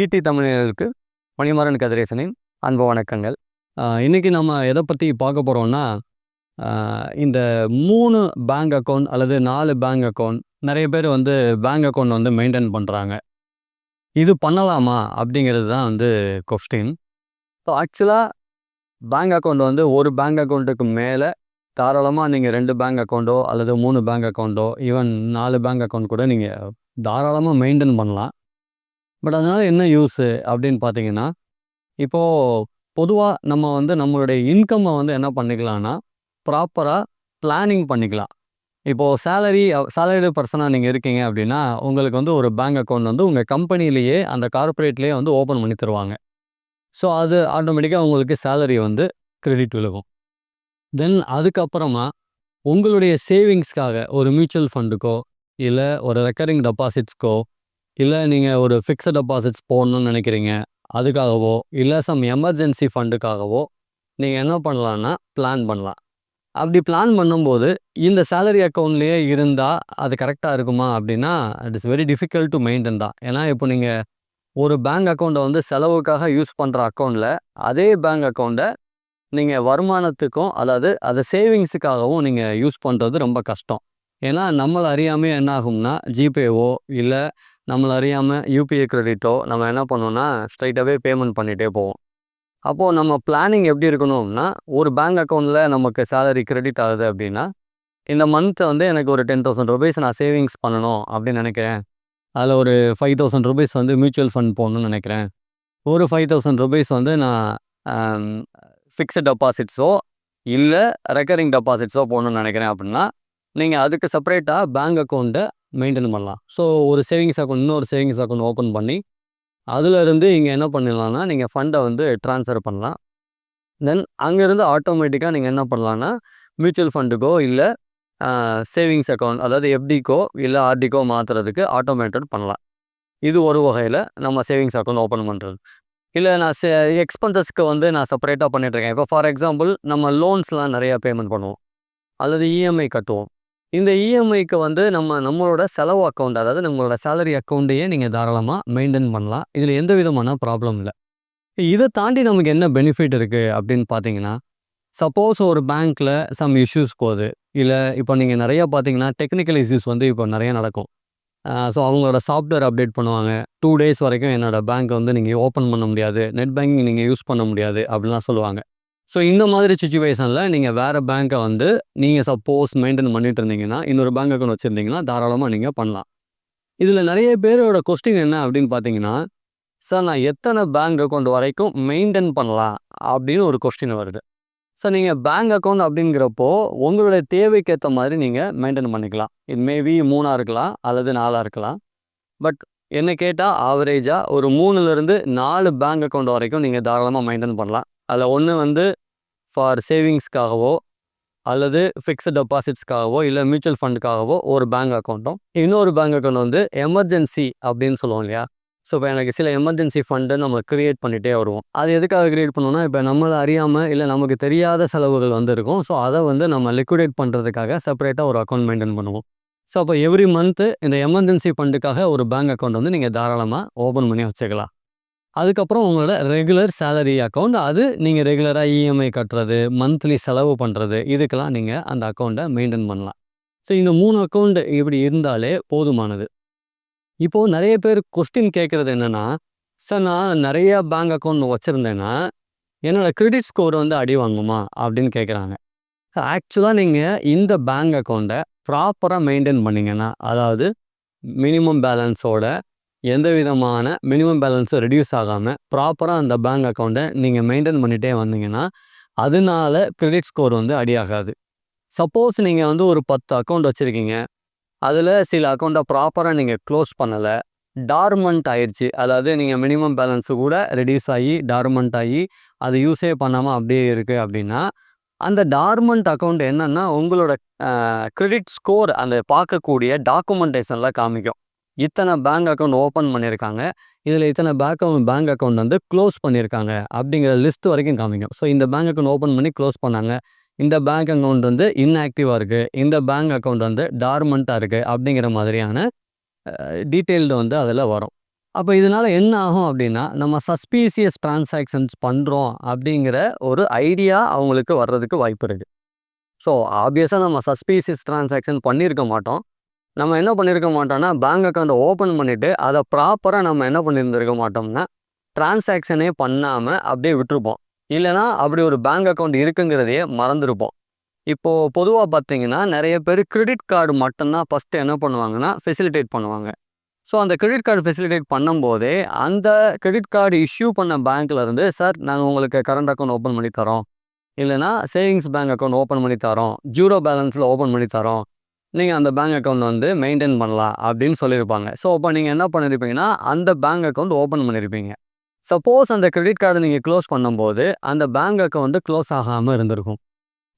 ED தமிழர்களுக்கு மணிமாறன் கதிரேசனின் அன்பு வணக்கங்கள். இன்றைக்கி நம்ம எதை பற்றி பார்க்க போகிறோம்னா இந்த மூணு பேங்க் அக்கௌண்ட் அல்லது நாலு பேங்க் அக்கௌண்ட் நிறைய பேர் வந்து பேங்க் அக்கௌண்ட் வந்து மெயின்டைன் பண்ணுறாங்க இது பண்ணலாமா அப்படிங்கிறது தான் வந்து கொஸ்டின் ஸோ ஆக்சுவலாக பேங்க் அக்கௌண்ட் வந்து ஒரு பேங்க் அக்கௌண்ட்டுக்கு மேலே தாராளமாக நீங்கள் ரெண்டு பேங்க் அக்கௌண்ட்டோ அல்லது மூணு பேங்க் அக்கௌண்ட்டோ ஈவன் நாலு பேங்க் அக்கௌண்ட் கூட நீங்கள் தாராளமாக மெயின்டைன் பண்ணலாம். பட் அதனால் என்ன யூஸு அப்படின்னு பார்த்தீங்கன்னா, இப்போது பொதுவாக நம்ம வந்து நம்மளுடைய இன்கம்மை வந்து என்ன பண்ணிக்கலாம்னா, ப்ராப்பராக பிளானிங் பண்ணிக்கலாம். இப்போது சேலரி சேலரிடு பர்சனாக நீங்கள் இருக்கீங்க அப்படின்னா, உங்களுக்கு வந்து ஒரு பேங்க் அக்கௌண்ட் வந்து உங்கள் கம்பெனிலேயே அந்த கார்ப்பரேட்லேயே வந்து ஓப்பன் பண்ணி தருவாங்க. ஸோ, அது ஆட்டோமேட்டிக்காக உங்களுக்கு சேலரி வந்து கிரெடிட் விழுகும். தென் அதுக்கப்புறமா உங்களுடைய சேவிங்ஸ்க்காக ஒரு மியூச்சுவல் ஃபண்டுக்கோ, இல்லை ஒரு ரெக்கரிங் டெபாசிட்ஸ்க்கோ இல்லை நீங்கள் ஒரு ஃபிக்ஸட் டெபாசிட்ஸ் போடணும்னு நினைக்கிறீங்க அதுக்காகவோ இல்லை சம் எமர்ஜென்சி ஃபண்டுக்காகவோ நீங்கள் என்ன பண்ணலான்னா பிளான் பண்ணலாம். அப்படி பிளான் பண்ணும்போது இந்த சேலரி அக்கௌண்ட்லேயே இருந்தால் அது கரெக்டாக இருக்குமா அப்படின்னா it is very difficult to maintain தான். ஏன்னா இப்போ நீங்கள் ஒரு பேங்க் அக்கௌண்ட்டை வந்து செலவுக்காக யூஸ் பண்ணுற அக்கௌண்ட்டில் அதே பேங்க் அக்கௌண்ட்டை நீங்கள் வருமானத்துக்கும் அதாவது அதை சேவிங்ஸுக்காகவும் நீங்கள் யூஸ் பண்ணுறது ரொம்ப கஷ்டம். ஏன்னா நம்மளை அறியாமல் என்ன ஆகும்னா ஜிபேவோ இல்லை நம்மளை அறியாமல் யூபிஐ கிரெடிட்டோ நம்ம என்ன பண்ணோன்னா ஸ்ட்ரைட்டாகவே பேமெண்ட் பண்ணிகிட்டே போவோம். அப்போது நம்ம பிளானிங் எப்படி இருக்கணும்னா ஒரு பேங்க் அக்கௌண்ட்டில் நமக்கு சேலரி கிரெடிட் ஆகுது அப்படின்னா இந்த மந்த்தை வந்து எனக்கு ஒரு டென் தௌசண்ட் ருபீஸ் நான் சேவிங்ஸ் பண்ணணும் அப்படின்னு நினைக்கிறேன். அதில் ஒரு ஃபைவ் தௌசண்ட் ருபீஸ் வந்து மியூச்சுவல் ஃபண்ட் போகணுன்னு நினைக்கிறேன். ஒரு ஃபைவ் தௌசண்ட் ருபீஸ் வந்து நான் ஃபிக்ஸட் டெபாசிட்ஸோ இல்லை ரெக்கரிங் டெபாசிட்ஸோ போகணுன்னு நினைக்கிறேன் அப்படின்னா நீங்கள் அதுக்கு செப்பரேட்டாக பேங்க் அக்கௌண்ட்டை மெயின்டைன் பண்ணலாம். ஸோ ஒரு சேவிங்ஸ் அக்கௌண்ட் இன்னொரு சேவிங்ஸ் அக்கௌண்ட் ஓப்பன் பண்ணி அதிலிருந்து இங்கே என்ன பண்ணிடலாம்னா நீங்கள் ஃபண்டை வந்து ட்ரான்ஸ்ஃபர் பண்ணலாம். தென் அங்கேருந்து ஆட்டோமேட்டிக்காக நீங்கள் என்ன பண்ணலான்னா மியூச்சுவல் ஃபண்டுக்கோ இல்லை சேவிங்ஸ் அக்கௌண்ட் அதாவது எஃப்டிக்கோ இல்லை ஆர்டிக்கோ மாற்றுறதுக்கு ஆட்டோமேட்டட் பண்ணலாம். இது ஒரு வகையில் நம்ம சேவிங்ஸ் அக்கௌண்ட் ஓப்பன் பண்ணுறது இல்லை நான் சே எக்ஸ்பென்சஸ்க்கு வந்து நான் செப்பரேட்டாக பண்ணிகிட்ருக்கேன் இப்போ ஃபார் எக்ஸாம்பிள் நம்ம லோன்ஸ்லாம் நிறையா பேமெண்ட் பண்ணுவோம். அல்லது இஎம்ஐ கட்டுவோம். இந்த இஎம்ஐக்கு வந்து நம்ம நம்மளோட செலவு அக்கௌண்ட் அதாவது நம்மளோட சேலரி அக்கௌண்ட்டையே நீங்கள் தாராளமாக மெயின்டைன் பண்ணலாம். இதில் எந்த விதமான ப்ராப்ளம் இல்லை. இதை தாண்டி நமக்கு என்ன பெனிஃபிட் இருக்குது அப்படின்னு பார்த்தீங்கன்னா சப்போஸ் ஒரு பேங்க்கில் சம் இஷ்யூஸ் போகுது. இல்லை இப்போ நீங்கள் நிறையா பார்த்தீங்கன்னா டெக்னிக்கல் இஷ்யூஸ் வந்து இப்போ நிறைய நடக்கும். ஸோ அவங்களோட சாஃப்ட்வேர் அப்டேட் பண்ணுவாங்க. டூ டேஸ் வரைக்கும் என்னோடய பேங்க்கை வந்து நீங்கள் ஓப்பன் பண்ண முடியாது. நெட் பேங்கிங் நீங்கள் யூஸ் பண்ண முடியாது அப்படின்லாம் சொல்லுவாங்க. ஸோ இந்த மாதிரி சுச்சுவேஷனில் நீங்கள் வேறு பேங்க்கை வந்து நீங்கள் சப்போஸ் மெயின்டைன் பண்ணிட்டு இருந்தீங்கன்னா இன்னொரு பேங்க் அக்கௌண்ட் வச்சுருந்தீங்கன்னா தாராளமாக நீங்கள் பண்ணலாம். இதில் நிறைய பேரோட கொஸ்டின் என்ன அப்படின்னு பார்த்தீங்கன்னா சார் நான் எத்தனை பேங்க் அக்கௌண்ட் வரைக்கும் மெயின்டைன் பண்ணலாம்? அப்படின்னு ஒரு கொஸ்டின் வருது. சார் நீங்கள் பேங்க் அக்கௌண்ட் அப்படிங்கிறப்போ உங்களுடைய தேவைக்கு ஏற்ற மாதிரி நீங்கள் மெயின்டைன் பண்ணிக்கலாம். இது மேபி மூணாக இருக்கலாம் அல்லது நாலாக இருக்கலாம். பட் என்ன கேட்டால் ஆவரேஜாக ஒரு மூணுலேருந்து நாலு பேங்க் அக்கௌண்ட் வரைக்கும் நீங்கள் தாராளமாக மெயின்டைன் பண்ணலாம். அதில் ஒன்று வந்து ஃபார் சேவிங்ஸ்க்காகவோ அல்லது ஃபிக்ஸ்ட் டெபாசிட்ஸ்க்காகவோ இல்லை மியூச்சுவல் ஃபண்டுக்காகவோ ஒரு பேங்க் அக்கௌண்ட்டும் இன்னொரு பேங்க் அக்கௌண்ட் வந்து எமர்ஜென்சி அப்படின்னு சொல்லுவோம் இல்லையா? ஸோ இப்போ எனக்கு சில எமர்ஜென்சி ஃபண்டு நம்ம க்ரியேட் பண்ணிகிட்டே வருவோம். அது எதுக்காக க்ரியேட் பண்ணோம்னா இப்போ நம்மளை அறியாமல் இல்லை நமக்கு தெரியாத செலவுகள் வந்து இருக்கும் ஸோ அதை வந்து நம்ம லிக்விடேட் பண்ணுறதுக்காக செப்பரேட்டாக ஒரு அக்கௌண்ட் மெயின்டைன் பண்ணுவோம். ஸோ அப்போ எவ்ரி மந்த்து இந்த எமர்ஜென்சி ஃபண்டுக்காக ஒரு பேங்க் அக்கௌண்ட் வந்து நீங்கள் தாராளமாக ஓப்பன் பண்ணி வச்சுக்கலாம். அதுக்கப்புறம் உங்களோட ரெகுலர் சேலரி அக்கௌண்ட் அது நீங்கள் ரெகுலராக இஎம்ஐ கட்டுறது மந்த்லி செலவு பண்ணுறது இதுக்கெல்லாம் நீங்கள் அந்த அக்கௌண்ட்டை மெயின்டைன் பண்ணலாம். ஸோ இந்த மூணு அக்கௌண்ட் இப்படி இருந்தாலே போதுமானது. இப்போது நிறைய பேர் கொஸ்டின் கேட்குறது என்னென்னா சார் நான் நிறையா பேங்க் அக்கௌண்ட் வச்சுருந்தேன்னா என்னோடய கிரெடிட் ஸ்கோர் வந்து அடி வாங்குமா? அப்படின்னு கேட்குறாங்க. ஆக்சுவலாக நீங்கள் இந்த பேங்க் அக்கௌண்ட்டை ப்ராப்பராக மெயின்டைன் பண்ணிங்கன்னா அதாவது மினிமம் பேலன்ஸோட எந்த விதமான மினிமம் பேலன்ஸும் ரெடியூஸ் ஆகாமல் ப்ராப்பராக அந்த பேங்க் அக்கௌண்ட்டை நீங்கள் மெயின்டைன் பண்ணிகிட்டே வந்தீங்கன்னா அதனால கிரெடிட் ஸ்கோர் வந்து அடியாகாது. சப்போஸ் நீங்கள் வந்து ஒரு பத்து அக்கௌண்ட் வச்சுருக்கீங்க. அதில் சில அக்கௌண்ட்டை ப்ராப்பராக நீங்கள் க்ளோஸ் பண்ணலை. டார்மெண்ட் ஆயிடுச்சு அதாவது நீங்கள் மினிமம் பேலன்ஸு கூட ரெடியூஸ் ஆகி டார்மெண்ட் ஆகி அது யூஸே பண்ணாமல் அப்படியே இருக்குது அப்படின்னா அந்த டார்மெண்ட் அக்கௌண்ட் என்னென்னா உங்களோட க்ரெடிட் ஸ்கோர் அந்த பார்க்கக்கூடிய டாக்குமெண்டேஷனில் காமிக்கும். இத்தனை பேங்க் அக்கௌண்ட் ஓப்பன் பண்ணியிருக்காங்க இதில் இத்தனை பேங்க் பேங்க் அக்கௌண்ட் வந்து க்ளோஸ் பண்ணியிருக்காங்க அப்படிங்கிற லிஸ்ட் வரைக்கும் காமிக்கும். ஸோ இந்த பேங்க் அக்கௌண்ட் ஓப்பன் பண்ணி க்ளோஸ் பண்ணாங்க. இந்த பேங்க் அக்கௌண்ட் வந்து இன்ஆக்டிவாக இருக்குது இந்த பேங்க் அக்கௌண்ட் வந்து டார்மெண்ட்டாக இருக்குது அப்படிங்கிற மாதிரியான டீட்டெயில்டு வந்து அதில் வரும். அப்போ இதனால என்ன ஆகும் அப்படின்னா நம்ம சஸ்பீசியஸ் டிரான்சாக்ஷன்ஸ் பண்ணுறோம் அப்படிங்கிற ஒரு ஐடியா அவங்களுக்கு வர்றதுக்கு வாய்ப்பு இருக்குது ஸோ ஆப்வியஸாக நம்ம சஸ்பீசியஸ் டிரான்சாக்ஷன் பண்ணியிருக்க மாட்டோம். நம்ம என்ன பண்ணியிருக்க மாட்டோம்னா பேங்க் அக்கௌண்ட்டை ஓப்பன் பண்ணிவிட்டு அதை ப்ராப்பராக நம்ம என்ன பண்ணியிருந்திருக்க மாட்டோம்னா டிரான்சாக்ஷனே பண்ணாமல் அப்படியே விட்டுருப்போம். இல்லைனா அப்படி ஒரு பேங்க் அக்கௌண்ட் இருக்குங்கிறதையே மறந்துருப்போம். இப்போது பொதுவாக பார்த்தீங்கன்னா நிறைய பேர் கிரெடிட் கார்டு மட்டும்தான் ஃபஸ்ட்டு என்ன பண்ணுவாங்கன்னா ஃபெசிலிட்டேட் பண்ணுவாங்க. ஸோ அந்த கிரெடிட் கார்டு ஃபெசிலிட்டேட் பண்ணும்போதே அந்த கிரெடிட் கார்டு இஷ்யூ பண்ண பேங்க்லேருந்து சார் நாங்கள் உங்களுக்கு கரண்ட் அக்கௌண்ட் ஓப்பன் பண்ணி தரோம். இல்லைனா சேவிங்ஸ் பேங்க் அக்கௌண்ட் ஓப்பன் பண்ணி தரோம். ஜீரோ பேலன்ஸில் ஓப்பன் பண்ணி தரோம். நீங்கள் அந்த பேங்க் அக்கௌண்ட் வந்து மெயின்டைன் பண்ணலாம் அப்படின்னு சொல்லியிருப்பாங்க. ஸோ அப்போ நீங்கள் என்ன பண்ணியிருப்பீங்கன்னா அந்த பேங்க் அக்கௌண்ட் ஓப்பன் பண்ணியிருப்பீங்க சப்போஸ் அந்த கிரெடிட் கார்டை நீங்கள் க்ளோஸ் பண்ணும்போது அந்த பேங்க் அக்கௌண்ட் க்ளோஸ் ஆகாமல் இருந்திருக்கும்.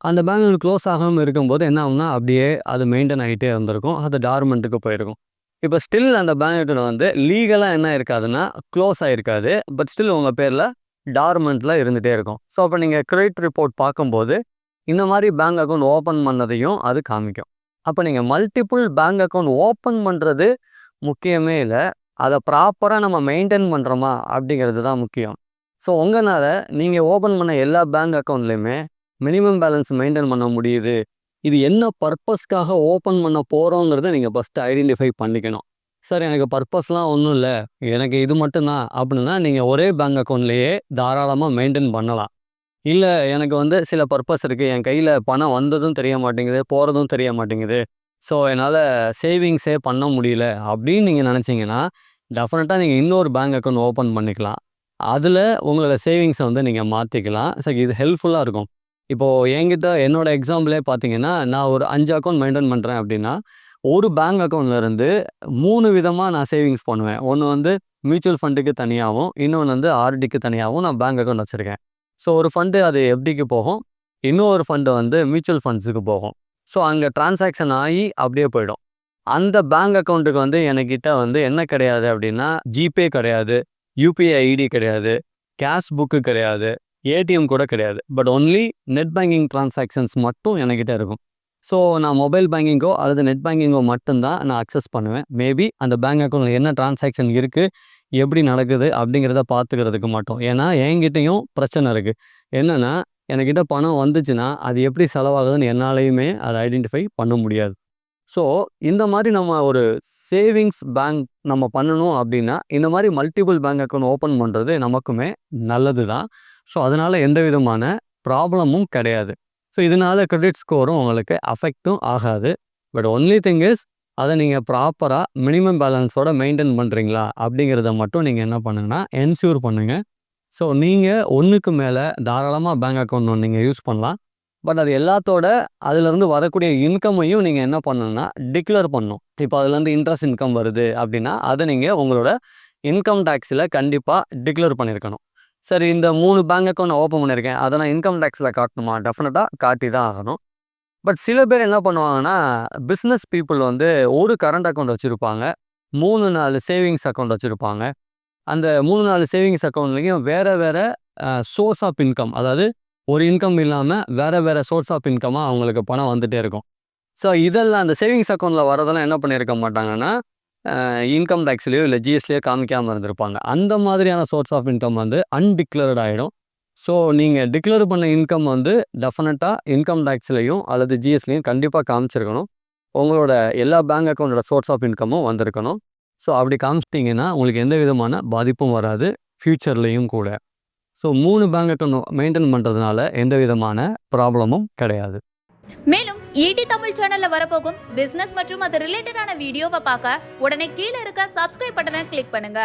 அந்த பேங்க் அக்கௌண்ட் க்ளோஸ் ஆகாமல் இருக்கும்போது என்ன ஆகும்னா அப்படியே அது மெயின்டைன் ஆகிட்டே இருந்திருக்கும். அது டார்மெண்ட்டுக்கு போயிருக்கும். இப்போ ஸ்டில் அந்த பேங்க் அக்கௌண்ட் வந்து லீகலாக என்ன இருக்காதுன்னா க்ளோஸ் ஆகிருக்காது பட் ஸ்டில் உங்கள் பேரில் டார்மெண்ட்டில் இருந்துகிட்டே இருக்கும். ஸோ அப்போ நீங்கள் கிரெடிட் ரிப்போர்ட் பார்க்கும்போது இந்த மாதிரி பேங்க் அக்கௌண்ட் ஓப்பன் பண்ணதையும் அது காமிக்கும். அப்போ நீங்கள் மல்டிப்புள் பேங்க் அக்கௌண்ட் ஓப்பன் பண்ணுறது முக்கியமே இல்லை. அதை ப்ராப்பராக நம்ம மெயின்டைன் பண்ணுறோமா அப்படிங்கிறது தான் முக்கியம். ஸோ உங்களால் நீங்கள் ஓப்பன் பண்ண எல்லா பேங்க் அக்கௌண்ட்லேயுமே மினிமம் பேலன்ஸ் மெயின்டைன் பண்ண முடியுது. இது என்ன பர்பஸ்க்காக ஓப்பன் பண்ண போகிறோங்கிறத நீங்கள் ஃபஸ்ட்டு ஐடென்டிஃபை பண்ணிக்கணும். சார் எனக்கு பர்பஸ்லாம் ஒன்றும் இல்லை. எனக்கு இது மட்டும்தான். அப்படின்னா நீங்கள் ஒரே பேங்க் அக்கௌண்ட்லேயே தாராளமாக மெயின்டைன் பண்ணலாம். இல்லை எனக்கு வந்து சில பர்பஸ் இருக்குது என் கையில் பணம் வந்ததும் தெரிய மாட்டேங்குது போகிறதும் தெரிய மாட்டேங்குது ஸோ என்னால் சேவிங்ஸே பண்ண முடியல. அப்படின்னு நீங்கள் நினச்சிங்கன்னா டெஃபினட்டாக நீங்கள் இன்னொரு பேங்க் அக்கௌண்ட் ஓப்பன் பண்ணிக்கலாம். அதில் உங்களோட சேவிங்ஸை வந்து நீங்கள் மாற்றிக்கலாம் ஸோ இது ஹெல்ப்ஃபுல்லாக இருக்கும். இப்போது என்கிட்ட என்னோட எக்ஸாம்பிளே பார்த்தீங்கன்னா நான் ஒரு அஞ்சு அக்கௌண்ட் மெயின்டைன் பண்ணுறேன் அப்படின்னா ஒரு பேங்க் அக்கௌண்ட்லேருந்து மூணு விதமாக நான் சேவிங்ஸ் பண்ணுவேன். ஒன்று வந்து மியூச்சுவல் ஃபண்டுக்கு தனியாகவும் இன்னொன்று வந்து ஆர்டிக்கு தனியாகவும் நான் பேங்க் அக்கௌண்ட் வச்சுருக்கேன். ஸோ ஒரு ஃபண்டு அது எப்படிக்கு போகும்? இன்னொரு ஃபண்டு வந்து மியூச்சுவல் ஃபண்ட்ஸுக்கு போகும். ஸோ அங்கே டிரான்சாக்ஷன் ஆகி அப்படியே போயிடும். அந்த பேங்க் அக்கௌண்ட்டுக்கு வந்து என்கிட்ட வந்து என்ன கிடையாது அப்படின்னா ஜிபே கிடையாது யூபிஐ ஐடி கிடையாது கேஷ் புக்கு கிடையாது ஏடிஎம் கூட கிடையாது. But only net banking transactions மட்டும் என்கிட்ட இருக்கும். ஸோ நான் மொபைல் பேங்கிங்கோ அல்லது நெட் பேங்கிங்கோ மட்டும்தான் நான் அக்சஸ் பண்ணுவேன். மேபி அந்த பேங்க் அக்கௌண்ட்டில் என்ன டிரான்சாக்ஷன் இருக்குது எப்படி நடக்குது அப்படிங்கிறத பார்த்துக்கிறதுக்கு மட்டும். ஏன்னா என்கிட்டையும் பிரச்சனை இருக்குது என்னென்னா என்கிட்ட பணம் வந்துச்சுன்னா அது எப்படி செலவாகுதுன்னு என்னாலையுமே அதை ஐடென்டிஃபை பண்ண முடியாது. ஸோ இந்த மாதிரி நம்ம ஒரு சேவிங்ஸ் பேங்க் நம்ம பண்ணணும் அப்படின்னா இந்த மாதிரி மல்டிபிள் பேங்க் அக்கௌண்ட் ஓப்பன் பண்ணுறது நமக்குமே நல்லது தான் ஸோ அதனால் எந்த விதமான ப்ராப்ளமும் கிடையாது. ஸோ இதனால கிரெடிட் ஸ்கோரும் உங்களுக்கு அஃபெக்ட்டும் ஆகாது. பட் ஒன்லி திங் இஸ் அதை நீங்கள் ப்ராப்பராக மினிமம் பேலன்ஸோட மெயின்டைன் பண்ணுறீங்களா அப்படிங்கிறத மட்டும் நீங்கள் என்ன பண்ணுங்கன்னா என்ஷூர் பண்ணுங்கள் ஸோ நீங்கள் ஒன்றுக்கு மேலே தாராளமாக பேங்க் அக்கௌண்ட் ஒன்று நீங்கள் யூஸ் பண்ணலாம். பட் அது எல்லாத்தோட அதுலேருந்து வரக்கூடிய இன்கம்மையும் நீங்கள் என்ன பண்ணணும்னா டிக்ளேர் பண்ணணும் இப்போ அதுலேருந்து இன்ட்ரெஸ்ட் இன்கம் வருது அப்படின்னா அதை நீங்கள் உங்களோட இன்கம் டேக்ஸில் கண்டிப்பாக டிக்ளேர் பண்ணியிருக்கணும் சரி இந்த மூணு பேங்க் அக்கௌண்ட் ஓப்பன் பண்ணியிருக்கேன். அதை நான் இன்கம் டேக்ஸில் காட்டணுமா? டெஃபினட்டாக காட்டி தான் ஆகணும். பட் சில பேர் என்ன பண்ணுவாங்கன்னா பிஸ்னஸ் பீப்புள் வந்து ஒரு கரண்ட் அக்கௌண்ட் வச்சுருப்பாங்க. மூணு நாலு சேவிங்ஸ் அக்கௌண்ட் வச்சுருப்பாங்க. அந்த மூணு நாலு சேவிங்ஸ் அக்கௌண்ட்லேயும் வேறு வேறு சோர்ஸ் ஆஃப் இன்கம் அதாவது ஒரு இன்கம் இல்லாமல் வேறு வேறு சோர்ஸ் ஆஃப் இன்கமாக அவங்களுக்கு பணம் வந்துகிட்டே இருக்கும். ஸோ இதெல்லாம் அந்த சேவிங்ஸ் அக்கௌண்ட்டில் வரதெல்லாம் என்ன பண்ணியிருக்க மாட்டாங்கன்னா இன்கம் டேக்ஸ்லேயோ இல்லை ஜிஎஸ்லேயோ காமிக்காமல் இருந்திருப்பாங்க. அந்த மாதிரியான சோர்ஸ் ஆஃப் இன்கம் வந்து அன்டிக்ளர்ட் ஆகிடும் ஸோ நீங்கள் டிக்ளேர் பண்ண இன்கம் வந்து டெஃபினட்டாக இன்கம் டேக்ஸ்லையும் அல்லது ஜிஎஸ்லேயும் கண்டிப்பாக காமிச்சிருக்கணும். உங்களோட எல்லா பேங்க் அக்கௌண்டோட சோர்ஸ் ஆஃப் இன்கமும் வந்திருக்கணும். ஸோ அப்படி காமிச்சிட்டிங்கன்னா உங்களுக்கு எந்த விதமான பாதிப்பும் வராது ஃப்யூச்சர்லேயும் கூட. ஸோ மூணு பேங்க் அக்கௌண்ட் மெயின்டைன் பண்ணுறதுனால எந்த விதமான ப்ராப்ளமும் கிடையாது. மேலும் ஈடி தமிழ் சேனல்ல வரப்போகும் பிசினஸ் மற்றும் அது ரிலேட்டடான வீடியோவை பார்க்க உடனே கீழே இருக்க சப்ஸ்கிரைப் பட்டனை கிளிக் பண்ணுங்க.